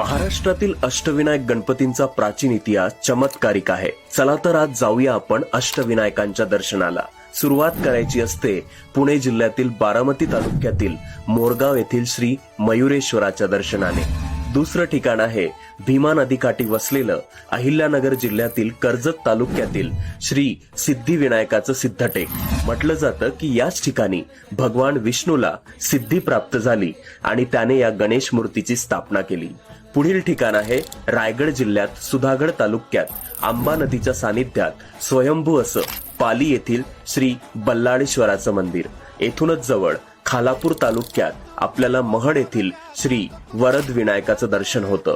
महाराष्ट्रातील अष्टविनायक गणपतींचा प्राचीन इतिहास चमत्कारिक आहे. चला तर आज जाऊया आपण अष्टविनायकांच्या दर्शनाला. सुरुवात करायची असते पुणे जिल्ह्यातील बारामती तालुक्यातील मोरगाव येथील श्री मयुरेश्वराच्या दर्शनाने. दुसरं ठिकाण आहे भीमा नदीकाठी वसलेलं अहिल्यानगर जिल्ह्यातील कर्जत तालुक्यातील श्री सिद्धिविनायकाचं सिद्धटेक. म्हटलं जातं की याच ठिकाणी भगवान विष्णूला सिद्धी प्राप्त झाली आणि त्याने या गणेश मूर्तीची स्थापना केली. पुढील ठिकाण आहे रायगड जिल्ह्यात सुधागड तालुक्यात आंबा नदीच्या सानिध्यात स्वयंभू असं पाली येथील श्री बल्लाळेश्वराचं मंदिर. येथूनच जवळ खालापूर तालुक्यात आपल्याला महड येथील श्री वरद विनायकाचं दर्शन होतं.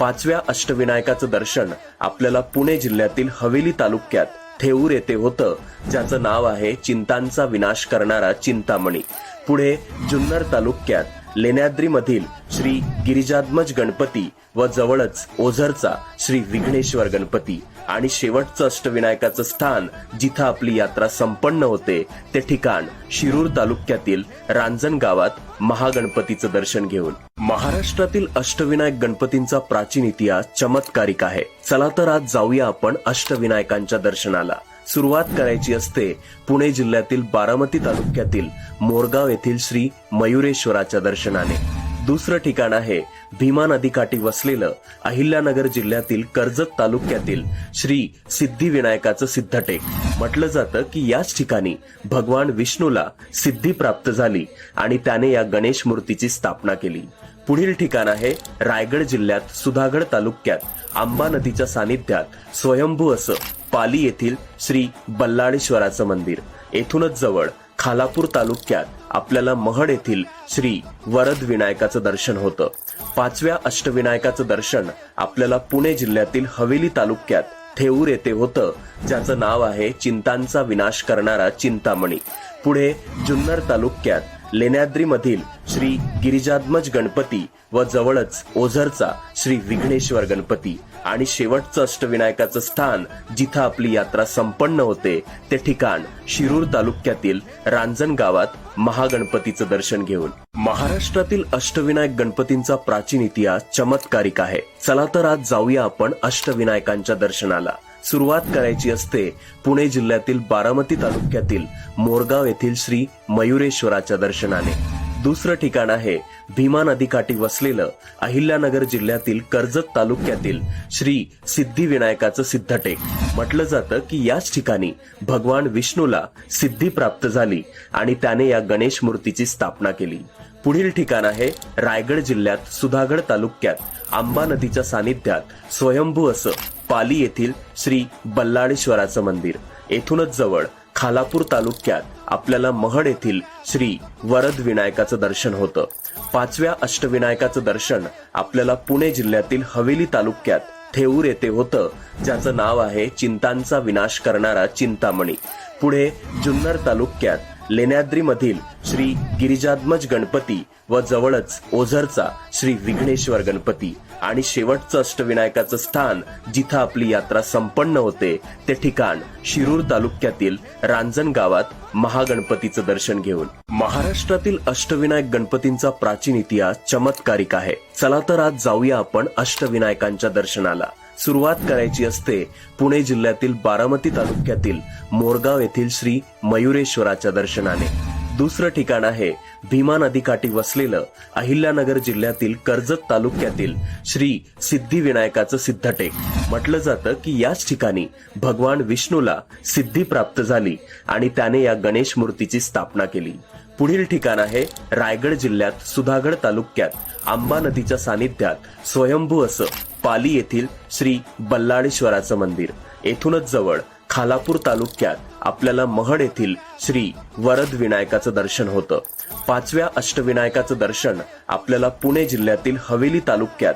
पाचव्या अष्टविनायकाचं दर्शन आपल्याला पुणे जिल्ह्यातील हवेली तालुक्यात थेऊर येथे होतं ज्याचं नाव आहे चिंतांचा विनाश करणारा चिंतामणी. पुढे जुन्नर तालुक्यात लेण्याद्रीमधील श्री गिरिजात्मज गणपती व जवळच ओझरचा श्री विघ्नेश्वर गणपती आणि शेवटचं अष्टविनायकाचं स्थान जिथं आपली यात्रा संपन्न होते ते ठिकाण शिरूर तालुक्यातील रांजण गावात महागणपतीचं दर्शन घेऊन. महाराष्ट्रातील अष्टविनायक गणपतींचा प्राचीन इतिहास चमत्कारिक आहे. चला तर आज जाऊया आपण अष्टविनायकांच्या दर्शनाला. सुरुवात करायची असते. पुणे जिल्ह्यातील बारामती तालुक्यातील मोरगाव येथील श्री मयुरेश्वराच्या दर्शनाने. दुसरं ठिकाण आहे भीमा नदीकाठी वसलेलं अहिल्यानगर जिल्ह्यातील कर्जत तालुक्यातील श्री सिद्धिविनायकाचं सिद्धटेक. म्हटलं जातं की याच ठिकाणी भगवान विष्णूला सिद्धी प्राप्त झाली आणि त्याने या गणेश मूर्तीची स्थापना केली. पुढील ठिकाण आहे रायगड जिल्ह्यात सुधागड तालुक्यात आंबा नदीच्या सानिध्यात स्वयंभू असं पाली येथील श्री बल्लाळेश्वराचं मंदिर. येथूनच जवळ खालापूर तालुक्यात आपल्याला महड येथील श्री वरद विनायकाचं दर्शन होतं. पाचव्या अष्टविनायकाचं दर्शन आपल्याला पुणे जिल्ह्यातील हवेली तालुक्यात थेऊर येथे होतं ज्याचं नाव आहे चिंतांचा विनाश करणारा चिंतामणी. पुढे जुन्नर तालुक्यात लेण्याद्रीमधील श्री गिरिजात्मज गणपती व जवळच ओझरचा श्री विघ्नेश्वर गणपती आणि शेवटचं अष्टविनायकाचं स्थान जिथं आपली यात्रा संपन्न होते ते ठिकाण शिरूर तालुक्यातील रांजण गावात महागणपतीचं दर्शन घेऊन. महाराष्ट्रातील अष्टविनायक गणपतींचा प्राचीन इतिहास चमत्कारिक आहे. चला तर आज जाऊया आपण अष्टविनायकांच्या दर्शनाला. सुरुवात करायची असते पुणे जिल्ह्यातील बारामती तालुक्यातील मोरगाव येथील श्री मयुरेश्वराच्या दर्शनाने. दुसरं ठिकाण आहे. भीमा नदीकाठी वसलेलं अहिल्यानगर जिल्ह्यातील कर्जत तालुक्यातील श्री सिद्धिविनायकाचं सिद्धटेक. म्हटलं जातं की याच ठिकाणी भगवान विष्णूला सिद्धी प्राप्त झाली आणि त्याने या गणेश मूर्तीची स्थापना केली. पुढील ठिकाण आहे रायगड जिल्ह्यात सुधागड तालुक्यात आंबा नदीच्या सानिध्यात स्वयंभू असं पाली येथील श्री बल्लाळेश्वराचं मंदिर. येथूनच जवळ खालापूर तालुक्यात आपल्याला महड येथील श्री वरद विनायकाचं दर्शन होतं. पाचव्या अष्टविनायकाचं दर्शन आपल्याला पुणे जिल्ह्यातील हवेली तालुक्यात थेऊर येथे होतं ज्याचं नाव आहे चिंतांचा विनाश करणारा चिंतामणी. पुढे जुन्नर तालुक्यात लेण्याद्रीमधील श्री गिरिजात्मज गणपती व जवळच ओझरचा श्री विघ्नेश्वर गणपती आणि शेवटचं अष्टविनायकाचं स्थान जिथं आपली यात्रा संपन्न होते ते ठिकाण शिरूर तालुक्यातील रांजण गावात महागणपतीचं दर्शन घेऊन. महाराष्ट्रातील अष्टविनायक गणपतींचा प्राचीन इतिहास चमत्कारिक आहे. चला तर आज जाऊया आपण अष्टविनायकांच्या दर्शनाला. सुरुवात करायची असते पुणे जिल्ह्यातील बारामती तालुक्यातील मोरगाव येथील श्री मयुरेश्वराच्या दर्शनाने. दुसरं ठिकाण आहे. भीमा नदीकाठी वसलेलं अहिल्यानगर जिल्ह्यातील कर्जत तालुक्यातील श्री सिद्धिविनायकाचं सिद्धटेक. म्हटलं जातं की याच ठिकाणी भगवान विष्णूला सिद्धी प्राप्त झाली आणि त्याने या गणेश मूर्तीची स्थापना केली. पुढील ठिकाण आहे रायगड जिल्ह्यात सुधागड तालुक्यात आंबा नदीच्या सानिध्यात स्वयंभू असं पाली येथील श्री बल्लाळेश्वराचं मंदिर. येथूनच जवळ खालापूर तालुक्यात आपल्याला महड येथील श्री वरद विनायकाचं दर्शन होतं. पाचव्या अष्टविनायकाचं दर्शन आपल्याला पुणे जिल्ह्यातील हवेली तालुक्यात